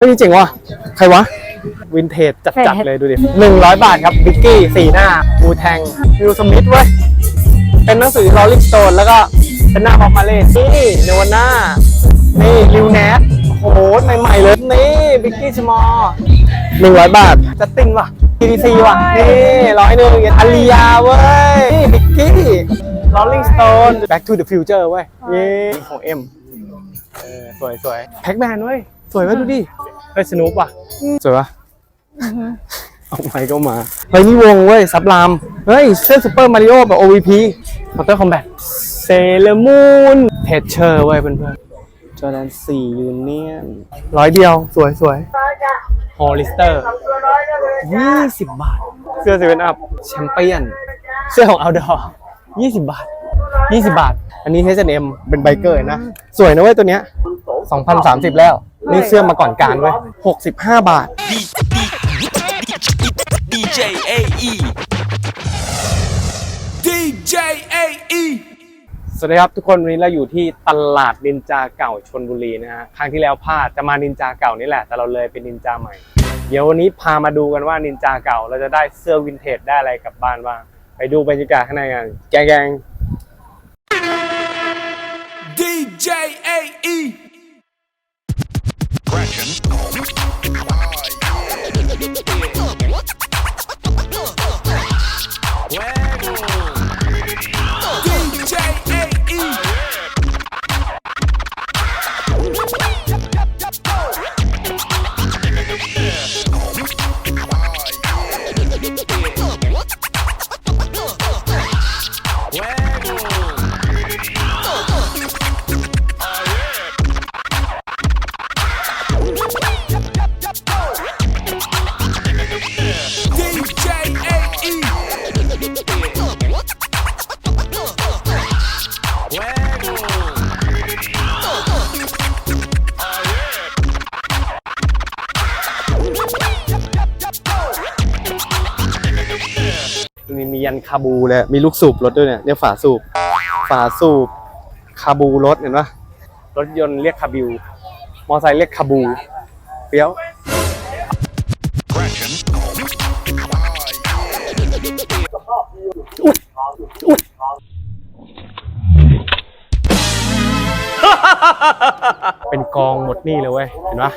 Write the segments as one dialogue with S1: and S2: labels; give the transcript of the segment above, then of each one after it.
S1: เฮ้ยเจ๋งว่ะใครวะ วินเทจจัดๆเลยดูดิหนึ่งร้อยบาทครับบิกกี้สีหน้าบูแทงวิวสมิธเว้ย เป็นหนังสือ Rolling Stone แล้วก็เป็นหน้าพอมาเล่นี่เนวันน่านี่ลิวแนทโอ้โหใหม่ๆเลย นี่บิกกี้ชมอหนึ่งร้อยบาทจัดตินว่ะ TDC ว่ะ นี่ร้อยหนึ่งอาลียาเว้ย นี่บิกกี้ Rolling Stone Back to the Future เว้ยนี่ของเอ็มสวยสวยแพ็กแมนเว้ย สวยไหมดูดิเฮ้ยสนุกว่ะสวยปะเอาไปก็มาเฮ้ยนี่วงเว้ยซับราม เฮ้ยเสื้อซูเปอร์มาริโอแบบ OVP มอเตอร์คอมแบทเซเลมูนเทเชอร์เว้ยเพื่อนๆจอแดนสี่ยูเนียนร้อยเดียว สวยสวยฮอลิสเตอร์ยี่สิบบาท เสื้อเซเว่นอัพแชมเปี้ยน เสื้อของเอาดอยี่สิบบาทยี่สิบบาท อันนี้ H&M เป็นไบเกอร์นะ สวยนะเว้ยตัวเนี้ย2,030แล้ว นี่เสื้อมาก่อนการเว้ย65บาท
S2: DJ AE DJ AE
S1: สวัสดีครับทุกคนวันนี้เราอยู่ที่ตลาดนินจาเก่าชนบุรีนะฮะครั้งที่แล้วพลาดจะมานินจาเก่านี่แหละ แต่เราเลยเป็นนินจาใหม่ เดี๋ยววันนี้พามาดูกันว่านินจาเก่าเราจะได้เสื้อวินเทจได้อะไรกลับบ้านบ้างไปดูบรรยากาศข้างในกันแกง
S2: DJ
S1: Yeah. ยันคาบูเลยมีลูกสูบรถด้วยเนี่ยเนี่ยฝาสูบ ฝาสูบคาบูรถเห็นปะรถยนต์เรียกคาบิว มอไซค์เรียกคาบูเปี้ยวเป็นกองหมดนี่เลยเว้ย เห็นปะ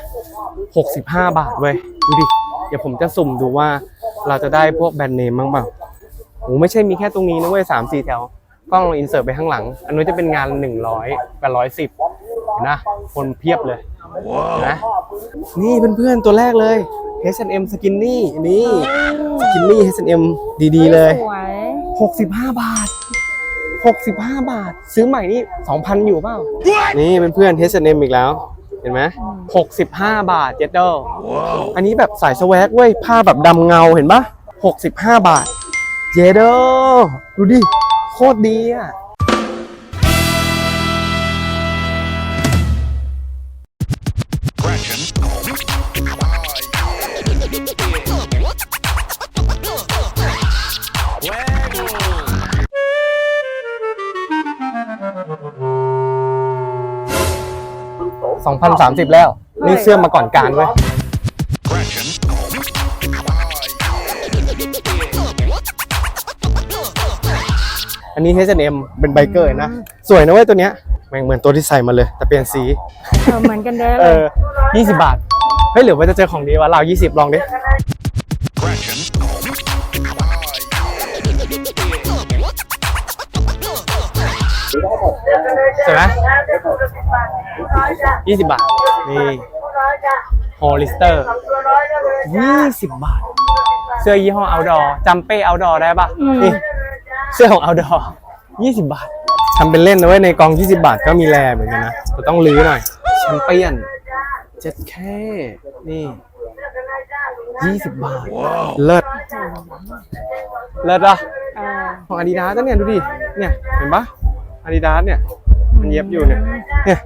S1: หกสิบห้าบาทเว้ย ดูดิ เดี๋ยวผมจะสุ่มดูว่าเราจะได้พวกแบรนด์เนมบ้างเปล่า โอ้ไม่ใช่มีแค่ตรงนี้นะเว้ยสามสี่แถวกล้องเราอินเสิร์ตไปข้างหลัง อันนู้นจะเป็นงานหนึ่งร้อยกับร้อยสิบเห็นนะ คนเพียบเลยนะนี่เพื่อนๆตัวแรกเลย H&M Skinny นี่ Skinny H&M ดีๆ เลย
S3: สวย
S1: 65บาท65บาท ซื้อใหม่นี่2,000อยู่เปล่า นี่เป็นเพื่อน H&M อีกแล้วเห็นไหม65บาทเจ็ดเดออันนี้แบบสายสแวกเว้ย ผ้าแบบดำเงาเห็นปะ65บาท เจเดอดูดิ โคตรดีอะ2,030 แล้ว นี่เสื้อมาก่อนการเว้ย นนี้ H&M เป็นไบเกอร์นะ สวยนะเว้ยตัวเนี้ยแม่งเหมือนตัวที่ใส่มาเลย แต่เปลี่ยนสี
S3: เออเหมือนกันเด้อ
S1: เอ
S3: เลย
S1: อ20 บาท เฮ้ยหรือว่าจะเจอของดีวะเรา20 ลองดิ ใช่ไหมยี่สิบบาท นี่ฮอลิสเตอร์ยี่สิบบาท เสื้อยี่ห้อ outdoor จำเป้ outdoor ได้ปะนี่ เสื้อของ outdoor ยี่สิบบาททำเป็นเล่นนะเว้ยในกอง 20 บาทก็มีแลเหมือนกันนะแต่ต้องลื้อหน่อยแชมเปี้ยนเจ็ดแค่นี่ยี่สิบบาท เลิศ เลิศอะ
S3: เออ
S1: ของอาดิดาสเนี่ยดูดิ เนี่ยเห็นปะอาดิดาสเนี่ย มันเย็บอยู่เนี่ย เนี่ย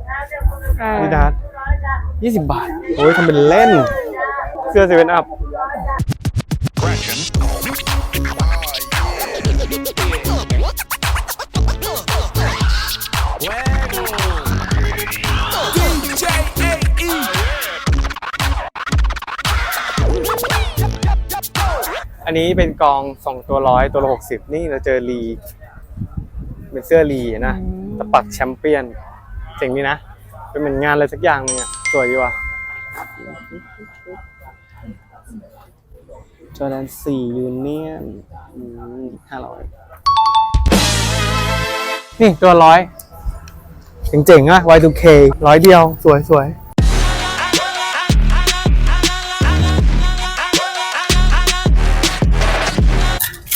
S3: เอ
S1: อา
S3: อ
S1: ดิดาสยี่สิบบาท โอ้ยทำเป็นเล่น เสื้อเซเว่นอัพ นี้เป็นกองสองตัวร้อยตัวละหกสิบนี่เราเจอลีเป็นเสื้อลีนะ
S3: อืม
S1: ตะปักแชมเปี้ยนเจ๋งดีนะ เป็นเหมือนงานอะไรสักอย่างหนึงอะสวยดีว่ะจอแดนสี่ยูเนียนห้าร้อยนี่ตัวร้อยเจ๋งๆอะ Y2K ร้อยเดียว สวยสวย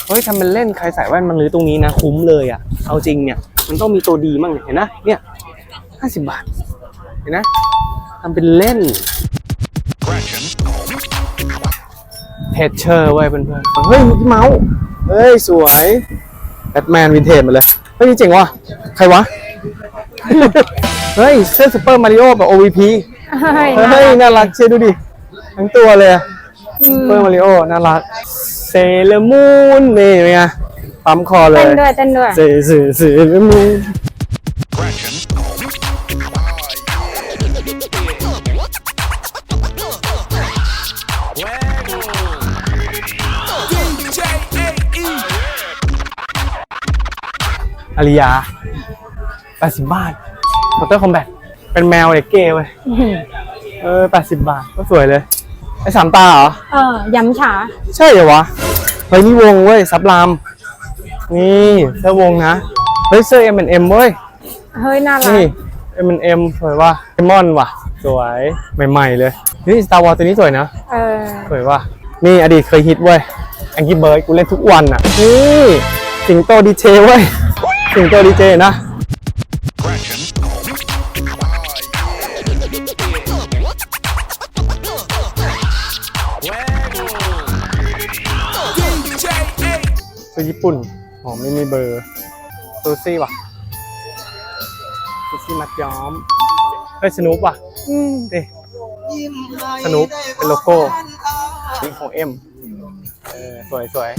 S1: เฮ้ยทำเป็นเล่นใครใส่แว่นมันรื้อตรงนี้นะ คุ้มเลยอะเอาจริงเนี่ย มันต้องมีตัวดีมั่งเนี่ยเห็นนะเนี่ยห้าสิบบาท เห็นนะทำเป็นเล่นเทชเชอร์เว้ยเพื่อนๆเฮ้ยมิกกี้เมาส์เฮ้ย สวยแบทแมนวินเทจมาเลย เฮ้ยนี่เจ๋งว่ะ ใครวะ เฮ้ย เสื้อซูเปอร์มาริโอแบบ OVP
S3: เฮ้ย
S1: เฮ้ยน่ารักเชียดูดิ ทั้งตัวเลยอะ
S3: อื
S1: ซู
S3: ม
S1: เปอร์มาริโอน่ารัก เซเลมูนนี่เป็นไงปั๊มคอเล
S3: เต้
S1: ย
S3: นด้วยเต้นด้วย
S1: เซเซเซเลมูน
S2: DJ AE.
S1: อาริยา80บาทมอเตอร์คอมแบทเป็นแมวเด็กเก้เว้ย
S3: อื้อหือ
S1: เออ80บาทก็สวยเลย ไอ้สามตาเหรอ
S3: เออยำฉา
S1: ใช่เหรอวะ เฮ้ยนี่วงเว้ยซับราม นี่เสื้อวงนะ เฮ้ยเสื้อ M&M เว้ย
S3: เฮ้ยน่ารัก
S1: นี่ M&M สวยว่ะเอมอนว่ะ สวยใหม่ ๆ เลย นี่ Star Wars ตัวนี้สวยนะ
S3: เออ
S1: สวยว่ะ นี่อดีตเคยฮิตเว้ยแองกี้เบิร์ดกูเล่นทุกวันอะ นี่ สิงโตดีเจเว้ย สิงโตดีเจนะ ปุ่น อ๋อไม่มีเบอร์ซูซี่ว่ะซูซี่มัดย้อมเฮ้ยสนุปว่ะ
S3: อืม
S1: นี่สนุปเป็นโลโก้นี่ของเอ็มเออสวยสวย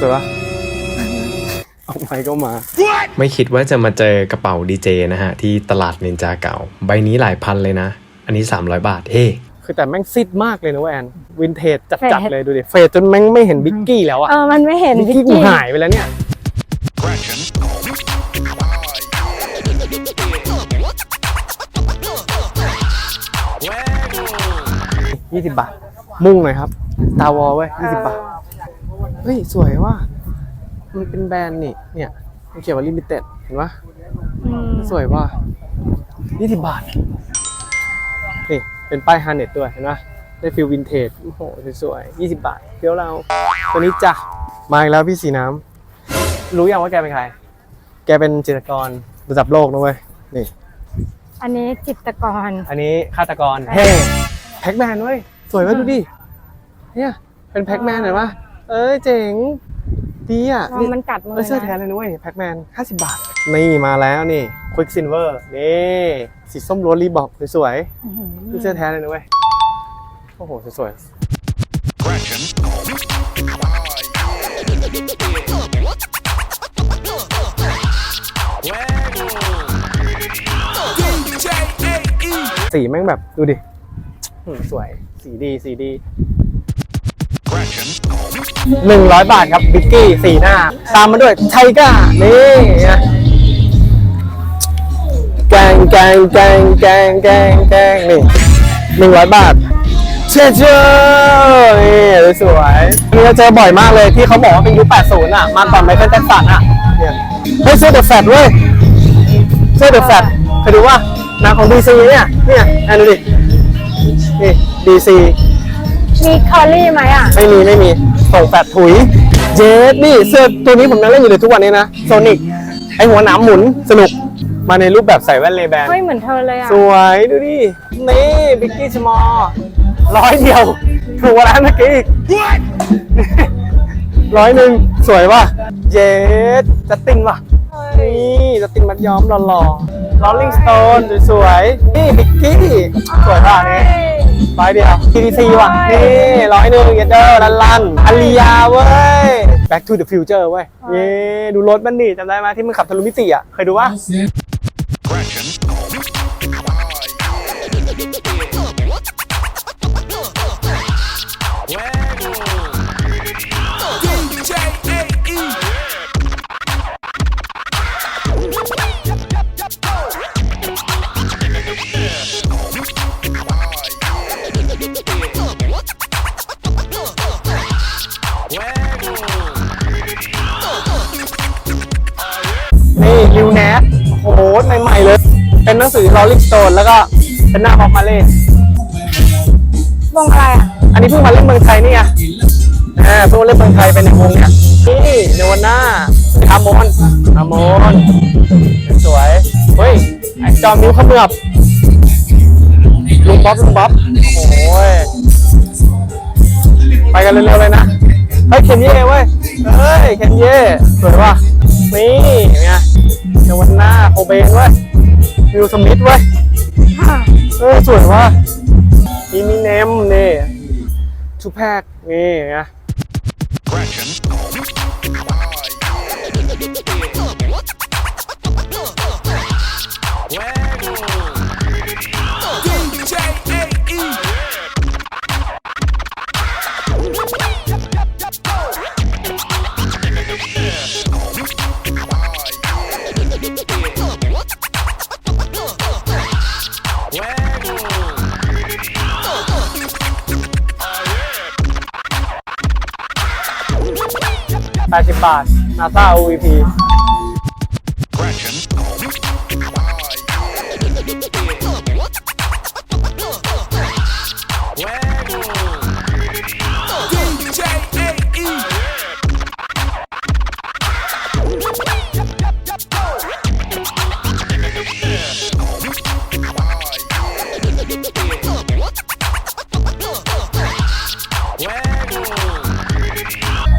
S1: สวยปะ เอาไม้ก็มา
S4: ไม่คิดว่าจะมาเจอกระเป๋าดีเจนะฮะ ที่ตลาดนินจาเก่า ใบนี้หลายพันเลยนะ อันนี้ 300 บาทเฮ้
S1: คือแต่แม่งซิดมากเลยนะเว้ยแอนวินเทจจัดๆเลยดูดิเฟดจนแม่งไม่เห็นบิกกี้แล้วอะ
S3: เออมันไม่เห็น
S1: บิก
S3: วิ
S1: กี้
S3: ก
S1: กู
S3: กี้
S1: หายไปแล้วเนี่ยยี่สิบบาท มุ่งหน่อยครับ ตาวอเว้ยยี่สิบบาท เฮ้ย สวยว่ะ มันเป็นแบรนด์นี่ เนี่ย มันเขียนว่าลิมิเต็ดเห็นปะ
S3: อืม
S1: สวยว่ะยี่สิบบาท นี่ เป็นป้ายฮาร์เน็ตด้วยเห็นปะได้ฟิลวินเทจ โอ้โห สวยๆยี่สิบบาทเดี๋ยวเรา ตัวนี้จ้ะ มาอีกแล้วพี่สีน้ำ รู้ยังว่าแกเป็นใคร แกเป็นจิตรกรระดับโลกนะเว้ย นี่
S3: อันนี้จิตรกร
S1: อันนี้ฆาตกร เฮ้ แพ็กแมนเว้ย สวยเว้ยดูดิ เนี่ย เป็นแพ็กแมนเห็นปะเอ้ยเจ๋ง ดีอะ
S3: ลองมันกัดมื
S1: เออเสื้อแท้เลยนะเว้ยแพ็กแมน50 บาท นี่มาแล้วนี่ควิกซินเวอร์นี่สีส้มล้วนรีบอกสวย
S3: อื้อหือ
S1: ๆนี่เสื้อแท้เลยนะเว้ยโอ้โหสวย
S2: DJ AE.
S1: ๆสีแม่งแบบดูดิอืมสวยสีดีสีดี หนึ่งร้อยบาทครับบิกกี้สีหน้า ตามมาด้วยไทก้า นี่นะแกงแกงแกงแกงแกงแกงนี่หนึ่งร้อยบาท เชื่อเชื่อนี่สวยนนี้เราเจอบ่อยมากเลยที่เขาบอกว่าเป็นยุค80 อะ มาก่อนไมเคิลแจ็คสันอะเนี่ยเฮ้ยเสื้อเดอะแฟตเว้ยเสื้อเดอะแฟตเคยดูว่าหนังของดีซีเนี่ย เนี่ยอ่านดูดิ นี่ดีซี
S3: มีคอรี่ไหมอะ
S1: ไม่มีไม่มีส่งแฟตถุยเจดนี่เสื้อตัวนี้ผมยังเล่นอยู่เลยทุกวันนี้นะโซนิกไอหัวหนามหมุนสนุกมาในรูปแบบใส่แว่นเลแบน
S3: เฮ้ยเหมือนเธอเลยอะ
S1: สวยดูดิ นี่บิกกี้ชมอร้อยเดียวถูกกว่าร้านเมื่อกี้อีกร้อยหนึ่งสวยว่ะเจดจัดตินว่ะ นี่จัดตินมัดย้อมหล่อๆลอลลิงสโตนสวยๆนี่บิกกี้สวยป่ะนี่ ร้อยเดียว TDC ว่ะ นี่ร้อยหนึ่งเยเดอร์ลันลันอาริยาเว้ย Back to the Future เว้ย เย้ดูรถมันดิจำได้ไหมที่มันขับทะลุมิติอะ เคยดูปะ นี่ลิวแนสโอ้โหใหม่ๆเลย เป็นหนังสือ Rolling Stone แล้วก็เป็นหน้าบอกมาเล่
S3: วงอะไรอะ
S1: อันนี้เพิ่งมาเล่นเมืองไทยนี่ไงอ่าเพิ่งมาเล่นเมืองไทยไปในวงเนี่ยนี่เนวันน่าอามอนอามอนสวยเฮ้ยไอ้จอมนิ้วเขมือบลุงบ๊อบลุงบ๊อบโอ้ยไปกันเร็วๆเลยนะเฮ้ยเคนเย่เว้ยเฮ้ยเคนเย่สวยว่ะนี่ไง เนวันน่าโคเบนเว้ยวิลสมิธเว้ยเออสวยว่ะอีมิเนมนี่ทูแพกนี่ไง บาท NASA OVP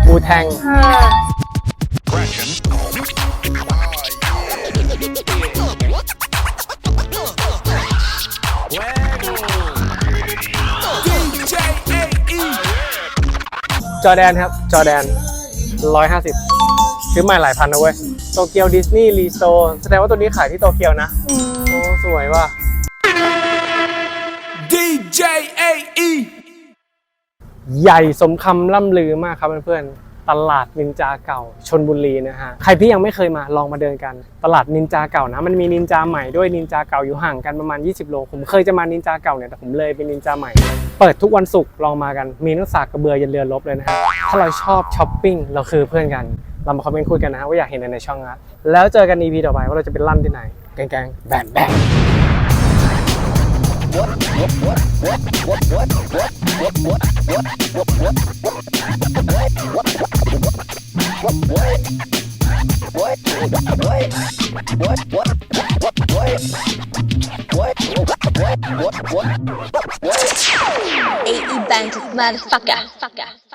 S1: บูแทง
S3: เออ
S2: DJ AE.
S1: จอแดนครับ จอแดน 150 ซื้อใหม่หลายพันนะเว้ย โตเกียวดิสนีย์รีสโตร์แสดงว่าตัวนี้ขายที่โตเกียวนะ
S3: อืม
S1: โอ้ สวยว่ะ ใหญ่สมคำล่ำลือมากครับเพื่อนๆ ตลาดนินจาเก่าชนบุรีนะฮะ ใครที่ยังไม่เคยมาลองมาเดินกัน ตลาดนินจาเก่านะ มันมีนินจาใหม่ด้วยนินจาเก่าอยู่ห่างกันประมาณ 20 โล ผมเคยจะมานินจาเก่าเนี่ยแต่ผมเลยเป็นนินจาใหม่ เปิดทุกวันศุกร์ลองมากัน มีนักสากกระเบือยันเรือรบเลยนะฮะ ถ้าเราชอบช้อปปิ้งเราคือเพื่อนกัน เรามาคอมเมนต์คุยกันนะฮะว่าอยากเห็นอะไรในช่องนะแล้วเจอกัน EP ต่อไปว่าเราจะเป็นลั่นที่ไหน แกงๆแบนแบน
S5: Bank motherfucker.